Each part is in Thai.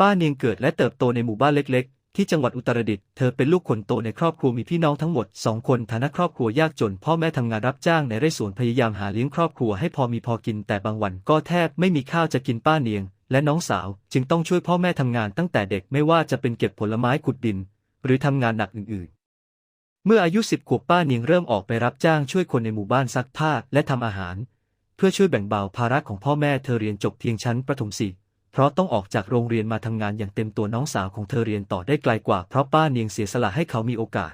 ป้าเนียงเกิดและเติบโตในหมู่บ้านเล็ก ๆ ที่จังหวัดอุตรดิตถ์ เธอเป็นลูกคนโตในครอบครัวมีพี่น้องทั้งหมดสองคน ฐานะครอบครัวยากจน พ่อแม่ทำงานรับจ้างในไร่สวนพยายามหาเลี้ยงครอบครัวให้พอมีพอกิน แต่บางวันก็แทบไม่มีข้าวจะกินป้าเนียง และน้องสาว จึงต้องช่วยพ่อแม่ทำงานตั้งแต่เด็กไม่ว่าจะเป็นเก็บผลไม้ขุดดิน หรือทำงานหนักอื่นๆ เมื่ออายุสิบขวบป้าเนียงเริ่มออกไปรับจ้างช่วยคนในหมู่บ้านซักผ้าและทำอาหาร เพื่อช่วยแบ่งเบาภาระของพ่อแม่เธอเรียนจบเพียงชั้นประถมสี่ เพราะต้องออกจากโรงเรียนมาทำงานอย่างเต็มตัวน้องสาวของเธอเรียนต่อได้ไกลกว่าเพราะป้าเนียงเสียสละให้เขามีโอกาส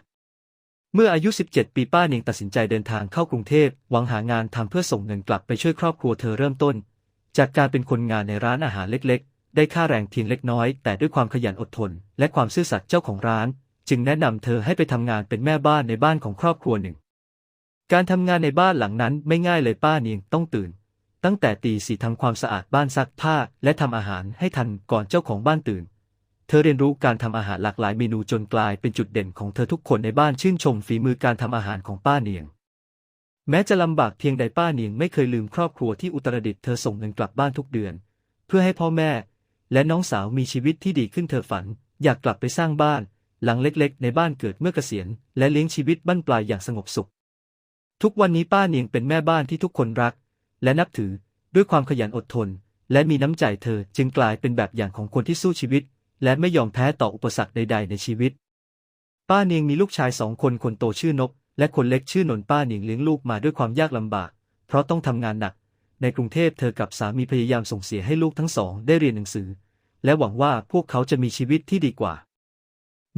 เมื่ออายุ 17 ปีป้าเนียงตัดสินใจเดินทางเข้ากรุงเทพหวังหางานทำเพื่อส่งเงินกลับไปช่วยครอบครัวเธอเริ่มต้น จากการเป็นคนงานในร้านอาหารเล็กๆ ได้ค่าแรงเพียงเล็กน้อย แต่ด้วยความขยันอดทน และความซื่อสัตย์เจ้าของร้าน จึงแนะนำเธอให้ไปทำงานเป็นแม่บ้านในบ้านของครอบครัวหนึ่ง การทำงานในบ้านหลังนั้นไม่ง่ายเลยป้าเนียงต้องตื่น ตั้งแต่ตีสี่ทำความสะอาดบ้านซักผ้าและทำอาหารให้ทันก่อนเจ้าของบ้านตื่น เธอเรียนรู้การทำอาหารหลากหลายเมนูจนกลายเป็นจุดเด่นของเธอทุกคนในบ้านชื่นชมฝีมือการทำอาหารของป้าเนียง แม้จะลำบากเพียงใดป้าเนียงไม่เคยลืมครอบครัวที่อุตรดิตถ์เธอส่งเงินกลับบ้านทุกเดือน เพื่อให้พ่อแม่ และน้องสาวมีชีวิตที่ดีขึ้นเธอฝัน อยากกลับไปสร้างบ้าน หลังเล็กๆ ในบ้านเกิดเมื่อเกษียณ และเลี้ยงชีวิตบั้นปลายอย่างสงบสุข ทุกวันนี้ป้าเนียงเป็นแม่บ้านที่ทุกคนรัก และนับถือ ด้วยความขยันอดทน และมีน้ำใจเธอจึงกลายเป็นแบบอย่างของคนที่สู้ชีวิต และไม่ยอมแพ้ต่ออุปสรรคใด ๆ ในชีวิต ป้าเนียงมีลูกชายสองคนคนโตชื่อนบและคนเล็กชื่อนนป้าเนียงเลี้ยงลูกมาด้วยความยากลำบาก เพราะต้องทำงานหนัก ในกรุงเทพเธอกับสามีพยายามส่งเสียให้ลูกทั้งสองได้เรียนหนังสือ และหวังว่าพวกเขาจะมีชีวิตที่ดีกว่า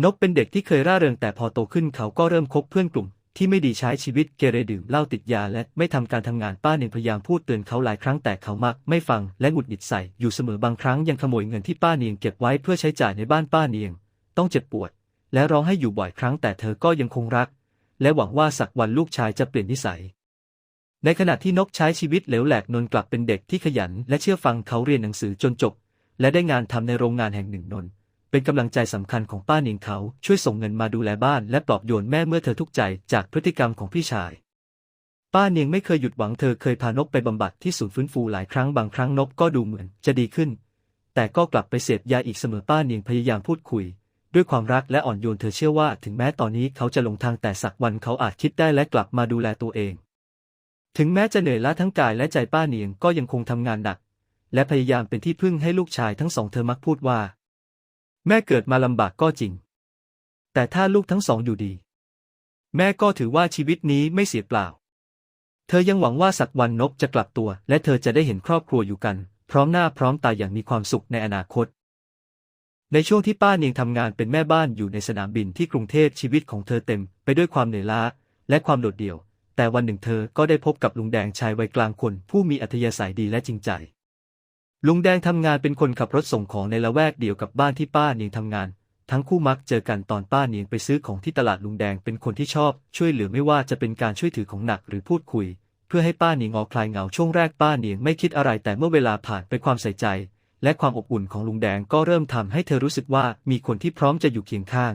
นบเป็นเด็กที่เคยร่าเริงแต่พอโตขึ้นเขาก็เริ่มคบเพื่อนกลุ่ม ที่ไม่ดีใช้ชีวิตเกเรดื่มเหล้าติดยาและไม่ทำการทำงานป้าเนียงพยายามพูดเตือนเขาหลายครั้งแต่เขามักไม่ฟังและหงุดหงิดใส่อยู่เสมอบางครั้งยังขโมยเงินที่ป้าเนียงเก็บไว้เพื่อใช้จ่ายในบ้านป้าเนียง ต้องเจ็บปวด และร้องให้อยู่บ่อยครั้งแต่เธอก็ยังคงรัก และหวังว่าสักวันลูกชายจะเปลี่ยนนิสัย ในขณะที่นกใช้ชีวิตเหลวแหลกนนท์กลับเป็นเด็กที่ขยัน และเชื่อฟังเขาเรียนหนังสือจนจบ และได้งานทำในโรงงานแห่งหนึ่งนนท์ เป็นกำลังใจสำคัญของป้าเนียงเขาช่วยส่งเงินมาดูแลบ้านและปลอบโยนแม่เมื่อเธอทุกข์ใจจากพฤติกรรมของพี่ชาย ป้าเนียงไม่เคยหยุดหวังเธอเคยพานกไปบำบัดที่ศูนย์ฟื้นฟูหลายครั้งบางครั้งนกก็ดูเหมือนจะดีขึ้น แต่ก็กลับไปเสพยาอีกเสมอป้าเนียงพยายามพูดคุย ด้วยความรักและอ่อนโยนเธอเชื่อว่าถึงแม้ตอนนี้เขาจะหลงทางแต่สักวันเขาอาจคิดได้และกลับมาดูแลตัวเอง ถึงแม้จะเหนื่อยล้าทั้งกายและใจป้าเนียงก็ยังคงทำงานหนัก และพยายามเป็นที่พึ่งให้ลูกชายทั้งสองเธอมักพูดว่า แม่เกิดมาลำบากก็จริง แต่ถ้าลูกทั้งสองอยู่ดี แม่ก็ถือว่าชีวิตนี้ไม่เสียเปล่า เธอยังหวังว่าสักวันนบจะกลับตัว และเธอจะได้เห็นครอบครัวอยู่กัน พร้อมหน้าพร้อมตาอย่างมีความสุขในอนาคต ในช่วงที่ป้าเนียงทำงานเป็นแม่บ้านอยู่ในสนามบินที่กรุงเทพชีวิตของเธอเต็ม ไปด้วยความเหนื่อยล้าและความโดดเดี่ยว แต่วันหนึ่งเธอก็ได้พบกับลุงแดงชายวัยกลางคน ผู้มีอัธยาศัยดีและจริงใจ ลุงแดงทำงานเป็นคนขับรถส่งของในละแวกเดียวกับบ้านที่ป้าเนียงทำงาน ทั้งคู่มักเจอกันตอนป้าเนียงไปซื้อของที่ตลาดลุงแดงเป็นคนที่ชอบ ช่วยเหลือไม่ว่าจะเป็นการช่วยถือของหนักหรือพูดคุย เพื่อให้ป้าเนียงออกคลายเหงาช่วงแรกป้าเนียงไม่คิดอะไรแต่เมื่อเวลาผ่านไปความใส่ใจ และความอบอุ่นของลุงแดงก็เริ่มทำให้เธอรู้สึกว่ามีคนที่พร้อมจะอยู่เคียงข้าง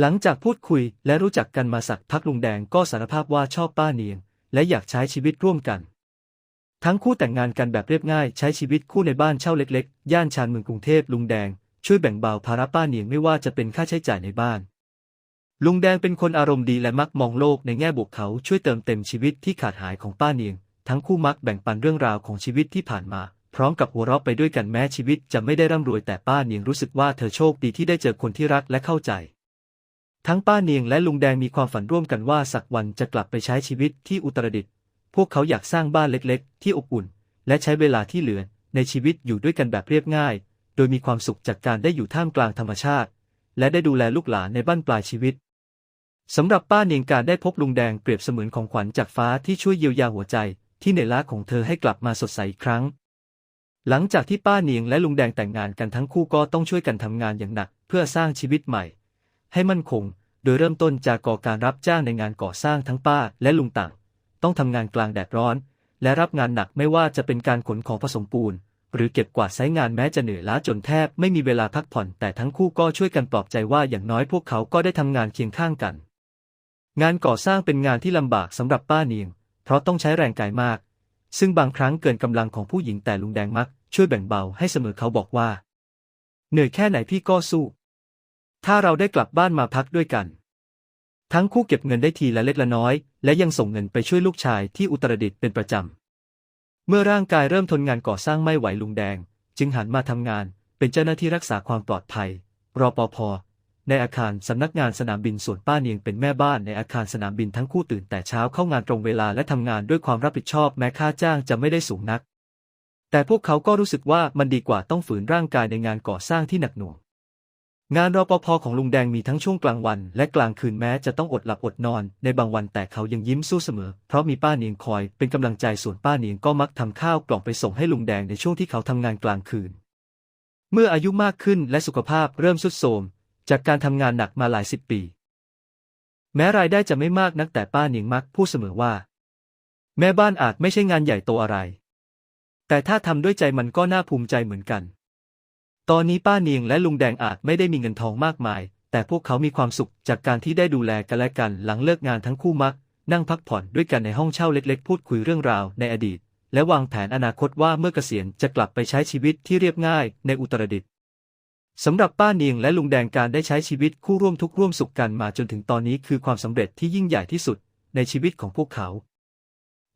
หลังจากพูดคุยและรู้จักกันมาสักพักลุงแดงก็สารภาพว่าชอบป้าเนียง และอยากใช้ชีวิตร่วมกัน ทั้งคู่แต่งงานกันแบบเรียบง่าย ใช้ชีวิตคู่ในบ้านเช่าเล็กๆ ย่านชานเมืองกรุงเทพลุงแดง ช่วยแบ่งเบาภาระป้าเนียงไม่ว่าจะเป็นค่าใช้จ่ายในบ้าน ลุงแดงเป็นคนอารมณ์ดีและมักมองโลกในแง่บวกเขาช่วยเติมเต็มชีวิตที่ขาดหายของป้าเนียง ทั้งคู่มักแบ่งปันเรื่องราวของชีวิตที่ผ่านมา พร้อมกับหัวเราะไปด้วยกันแม้ชีวิตจะไม่ได้ร่ำรวยแต่ป้าเนียงรู้สึกว่าเธอโชคดีที่ได้เจอคนที่รักและเข้าใจทั้งป้าเนียงและลุงแดงมีความฝันร่วมกันว่าสักวันจะกลับไปใช้ชีวิตที่อุตรดิตถ์ พวกเขาอยากสร้างบ้านเล็กๆ ที่อบอุ่น และใช้เวลาที่เหลือในชีวิตอยู่ด้วยกันแบบเรียบง่าย โดยมีความสุขจากการได้อยู่ท่ามกลางธรรมชาติ และได้ดูแลลูกหลานในบ้านปลายชีวิตสำหรับป้าเนียงการได้พบลุงแดงเปรียบเสมือนของขวัญจากฟ้าที่ช่วยเยียวยาหัวใจ ที่เหนื่อยล้าของเธอให้กลับมาสดใสอีกครั้ง หลังจากที่ป้าเนียงและลุงแดงแต่งงานกันทั้งคู่ก็ต้องช่วยกันทำงานอย่างหนัก เพื่อสร้างชีวิตใหม่ ให้มั่นคง โดยเริ่มต้นจากก่อการรับจ้างในงานก่อสร้างทั้งป้าและลุงต่าง ต้องทำงานกลางแดดร้อน และรับงานหนักไม่ว่าจะเป็นการขนของผสมปูน หรือเก็บกวาดไซงานแม้จะเหนื่อยล้าจนแทบไม่มีเวลาพักผ่อน แต่ทั้งคู่ก็ช่วยกันปลอบใจว่าอย่างน้อยพวกเขาก็ได้ทำงานเคียงข้างกัน งานก่อสร้างเป็นงานที่ลำบากสำหรับป้าเนียง เพราะต้องใช้แรงกายมาก ซึ่งบางครั้งเกินกำลังของผู้หญิงแต่ลุงแดงมัก ช่วยแบ่งเบาให้เสมอเขาบอกว่า เหนื่อยแค่ไหนพี่ก็สู้ ถ้าเราได้กลับบ้านมาพักด้วยกัน ทั้งคู่เก็บเงินได้ทีละเล็กละน้อย และยังส่งเงินไปช่วยลูกชายที่อุตรดิตถ์เป็นประจำ เมื่อร่างกายเริ่มทนงานก่อสร้างไม่ไหวลุงแดง จึงหันมาทำงานเป็นเจ้าหน้าที่รักษาความปลอดภัย รอปภ ในอาคารสำนักงานสนามบินส่วนป้าเนียงเป็นแม่บ้านในอาคารสนามบินทั้งคู่ตื่นแต่เช้าเข้างานตรงเวลาและทำงานด้วยความรับผิดชอบแม้ค่าจ้างจะไม่ได้สูงนัก แต่พวกเขาก็รู้สึกว่ามันดีกว่าต้องฝืนร่างกายในงานก่อสร้างที่หนักหน่วง งานรปภของลุงแดงมีทั้งช่วงกลางวัน และกลางคืนแม้จะต้องอดหลับอดนอน ในบางวันแต่เขายังยิ้มสู้เสมอ เพราะมีป้าเนียงคอยเป็นกำลังใจส่วนป้าเนียงก็มักทำข้าวกล่องไปส่งให้ลุงแดงในช่วงที่เขาทำงานกลางคืน เมื่ออายุมากขึ้นและสุขภาพเริ่มทรุดโทรมจากการทำงานหนักมาหลายสิบปี แม้รายได้จะไม่มากนักแต่ป้าเนียงมักพูดเสมอว่า แม่บ้านอาจไม่ใช่งานใหญ่โตอะไร แต่ถ้าทำด้วยใจมันก็น่าภูมิใจเหมือนกัน ตอนนี้ป้าเนียงและลุงแดงอาจไม่ได้มีเงินทองมากมาย แต่พวกเขามีความสุขจากการที่ได้ดูแลกันและกันหลังเลิกงานทั้งคู่มัก นั่งพักผ่อนด้วยกันในห้องเช่าเล็กๆ พูดคุยเรื่องราวในอดีต และวางแผนอนาคตว่าเมื่อเกษียณจะกลับไปใช้ชีวิตที่เรียบง่ายในอุตรดิตถ์สำหรับป้าเนียงและลุงแดงการได้ใช้ชีวิตคู่ร่วมทุกข์ร่วมสุขกันมาจนถึงตอนนี้คือความสำเร็จที่ยิ่งใหญ่ที่สุดในชีวิตของพวกเขา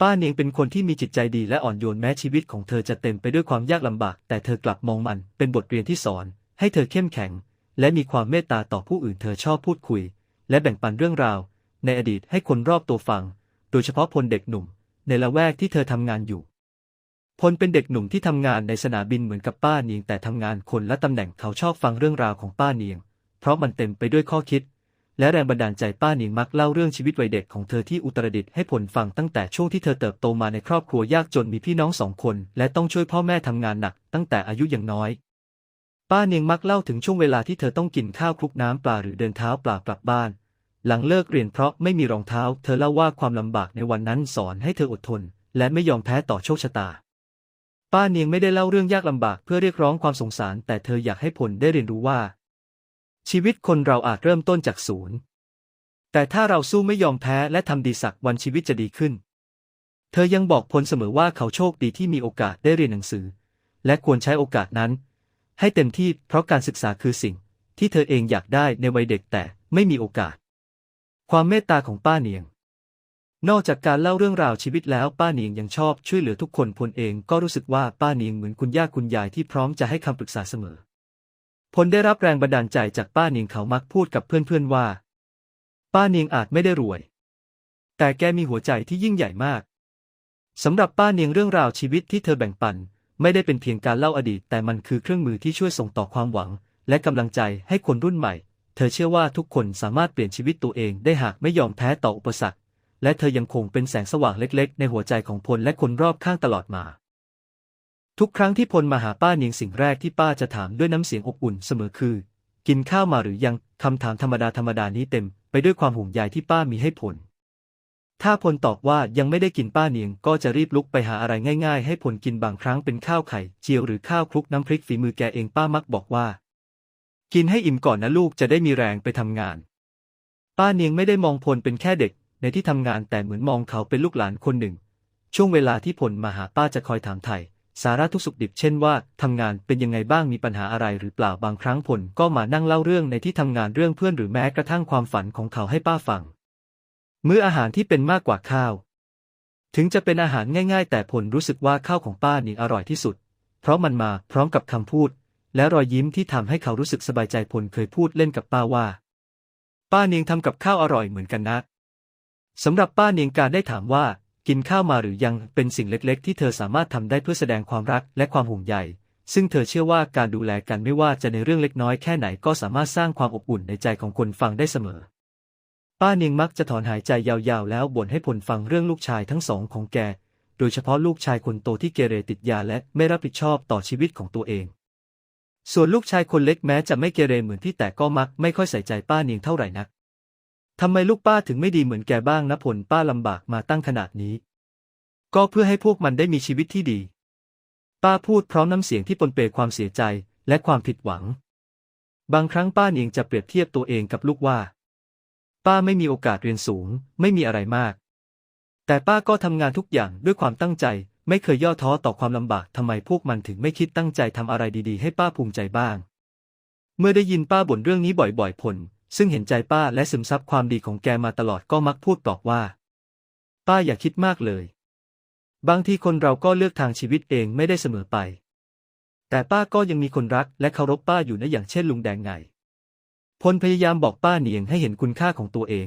ป้าเนียงเป็นคนที่มีจิตใจดีและอ่อนโยนแม้ชีวิตของเธอจะเต็มไปด้วยความยากลำบาก แต่เธอกลับมองมันเป็นบทเรียนที่สอน ให้เธอเข้มแข็ง และมีความเมตตาต่อผู้อื่นเธอชอบพูดคุย และแบ่งปันเรื่องราว ในอดีตให้คนรอบตัวฟัง โดยเฉพาะพลเด็กหนุ่ม ในละแวกที่เธอทำงานอยู่ พลเป็นเด็กหนุ่มที่ทำงานในสนามบินเหมือนกับป้าเนียงแต่ทำงานคนละตำแหน่งเขาชอบฟังเรื่องราวของป้าเนียง เพราะมันเต็มไปด้วยข้อคิด และแรงบันดาลใจป้าเนียงมักเล่าเรื่องชีวิตวัยเด็กของเธอที่อุตรดิตถ์ให้ผลฟังตั้งแต่ช่วงที่เธอเติบโตมาในครอบครัวยากจนมีพี่น้องสองคน และต้องช่วยพ่อแม่ทำงานหนัก ตั้งแต่อายุยังน้อย ป้าเนียงมักเล่าถึงช่วงเวลาที่เธอต้องกินข้าวคลุกน้ำปลาหรือเดินเท้าเปล่ากลับบ้าน หลังเลิกเรียนเพราะไม่มีรองเท้า เธอเล่าว่าความลำบากในวันนั้นสอนให้เธออดทน และไม่ยอมแพ้ต่อโชคชะตา ป้าเนียงไม่ได้เล่าเรื่องยากลำบากเพื่อเรียกร้องความสงสาร แต่เธออยากให้ผลได้เรียนรู้ว่า ชีวิตคนเราอาจเริ่มต้นจากศูนย์ แต่ถ้าเราสู้ไม่ยอมแพ้และทำดีสักวันชีวิตจะดีขึ้น เธอยังบอกพลเสมอว่าเขาโชคดีที่มีโอกาสได้เรียนหนังสือ และควรใช้โอกาสนั้น ให้เต็มที่เพราะการศึกษาคือสิ่ง ที่เธอเองอยากได้ในวัยเด็กแต่ไม่มีโอกาส ความเมตตาของป้าเนียง นอกจากการเล่าเรื่องราวชีวิตแล้วป้าเนียงยังชอบช่วยเหลือทุกคนพลเองก็รู้สึกว่าป้าเนียงเหมือนคุณย่าคุณยายที่พร้อมจะให้คำปรึกษาเสมอ พลได้รับแรงบันดาลใจจากป้าเนียงเขามักพูดกับเพื่อนๆว่า ป้าเนียงอาจไม่ได้รวย แต่แกมีหัวใจที่ยิ่งใหญ่มากสำหรับป้าเนียงเรื่องราวชีวิตที่เธอแบ่งปัน ไม่ได้เป็นเพียงการเล่าอดีต แต่มันคือเครื่องมือที่ช่วยส่งต่อความหวัง และกำลังใจให้คนรุ่นใหม่ เธอเชื่อว่าทุกคนสามารถเปลี่ยนชีวิตตัวเองได้หากไม่ยอมแพ้ต่ออุปสรรค และเธอยังคงเป็นแสงสว่างเล็กๆ ในหัวใจของพลและคนรอบข้างตลอดมา ทุกครั้งที่พลมาหาป้าเนียงสิ่งแรกที่ป้าจะถามด้วยน้ำเสียงอบอุ่นเสมอคือ กินข้าวมาหรือยัง คำถามธรรมดาธรรมดานี้เต็ม ไปด้วยความห่วงใยที่ป้ามีให้พล ถ้าพลตอบว่ายังไม่ได้กินป้าเนียงก็จะรีบลุกไปหาอะไรง่าย ๆ ให้พลกินบางครั้งเป็นข้าวไข่เจียวหรือข้าวคลุกน้ำพริกฝีมือแกเองป้ามักบอกว่า กินให้อิ่มก่อนนะลูกจะได้มีแรงไปทำงาน ป้าเนียงไม่ได้มองพลเป็นแค่เด็ก ในที่ทำงานแต่เหมือนมองเขาเป็นลูกหลานคนหนึ่ง ช่วงเวลาที่พลมาหาป้าจะคอยถามไถ่ สาระทุกสุขดิบเช่นว่าทำงานเป็นยังไงบ้างมีปัญหาอะไรหรือเปล่าบางครั้งพลก็มานั่งเล่าเรื่องในที่ทำงานเรื่องเพื่อนหรือแม้กระทั่งความฝันของเขาให้ป้าฟัง มื้ออาหารที่เป็นมากกว่าข้าว ถึงจะเป็นอาหารง่าย ๆ แต่ผลรู้สึกว่าข้าวของป้านี่อร่อยที่สุด เพราะมันมาพร้อมกับคำพูด และรอยยิ้มที่ทำให้เขารู้สึกสบายใจผลเคยพูดเล่นกับป้าว่า ป้าเนียงทำกับข้าวอร่อยเหมือนกันนะสำหรับป้าเนียงการได้ถามว่า กินข้าวมาหรือยังเป็นสิ่งเล็กๆ ที่เธอสามารถทำได้เพื่อแสดงความรักและความห่วงใย ซึ่งเธอเชื่อว่าการดูแลกันไม่ว่าจะในเรื่องเล็กน้อยแค่ไหนก็สามารถสร้างความอบอุ่นในใจของคนฟังได้เสมอ ป้าเนียงมักจะถอนหายใจยาวๆ แล้วบ่นให้ผลฟังเรื่องลูกชายทั้งสองของแก โดยเฉพาะลูกชายคนโตที่เกเรติดยาและไม่รับผิดชอบต่อชีวิตของตัวเอง ส่วนลูกชายคนเล็กแม้จะไม่เกเรเหมือนที่แต่ก็มักไม่ค่อยใส่ใจป้าเนียงเท่าไหร่นัก ทำไมลูกป้าถึงไม่ดีเหมือนแกบ้างนะผลป้าลำบากมาตั้งขนาดนี้ ก็เพื่อให้พวกมันได้มีชีวิตที่ดี ป้าพูดพร้อมน้ำเสียงที่ปนเปความเสียใจและความผิดหวัง บางครั้งป้าเนียงจะเปรียบเทียบตัวเองกับลูกว่า ป้าไม่มีโอกาสเรียนสูง ไม่มีอะไรมาก แต่ป้าก็ทำงานทุกอย่างด้วยความตั้งใจ ไม่เคยย่อท้อต่อความลำบากทำไมพวกมันถึงไม่คิดตั้งใจทำอะไรดีๆ ให้ป้าภูมิใจบ้าง เมื่อได้ยินป้าบ่นเรื่องนี้บ่อยๆผล ซึ่งเห็นใจป้าและซึมซับความดีของแกมาตลอดก็มักพูดปลอบว่า ป้าอย่าคิดมากเลย บางทีคนเราก็เลือกทางชีวิตเองไม่ได้เสมอไป แต่ป้าก็ยังมีคนรักและเคารพป้าอยู่นะอย่างเช่นลุงแดงไงพลพยายามบอกป้าเนียงให้เห็นคุณค่าของตัวเอง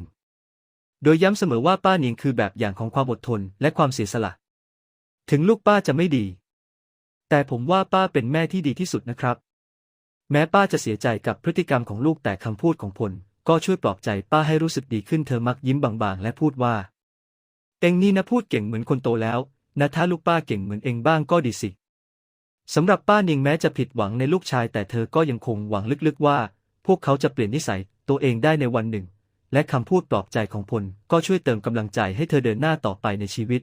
โดยย้ำเสมอว่าป้าเนียงคือแบบอย่างของความอดทนและความเสียสละ ถึงลูกป้าจะไม่ดี แต่ผมว่าป้าเป็นแม่ที่ดีที่สุดนะครับ แม้ป้าจะเสียใจกับพฤติกรรมของลูกแต่คำพูดของพล ก็ช่วยปลอบใจป้าให้รู้สึกดีขึ้นเธอมักยิ้มบางๆ และพูดว่า เองนี่นะพูดเก่งเหมือนคนโตแล้ว นะถ้าลูกป้าเก่งเหมือนเองบ้างก็ดีสิสำหรับป้านียงแม้จะผิดหวังในลูกชาย แต่เธอก็ยังคงหวังลึกๆว่า พวกเขาจะเปลี่ยนนิสัยตัวเองได้ในวันหนึ่ง และคำพูดปลอบใจของพลก็ช่วยเติมกำลังใจให้เธอเดินหน้าต่อไปในชีวิต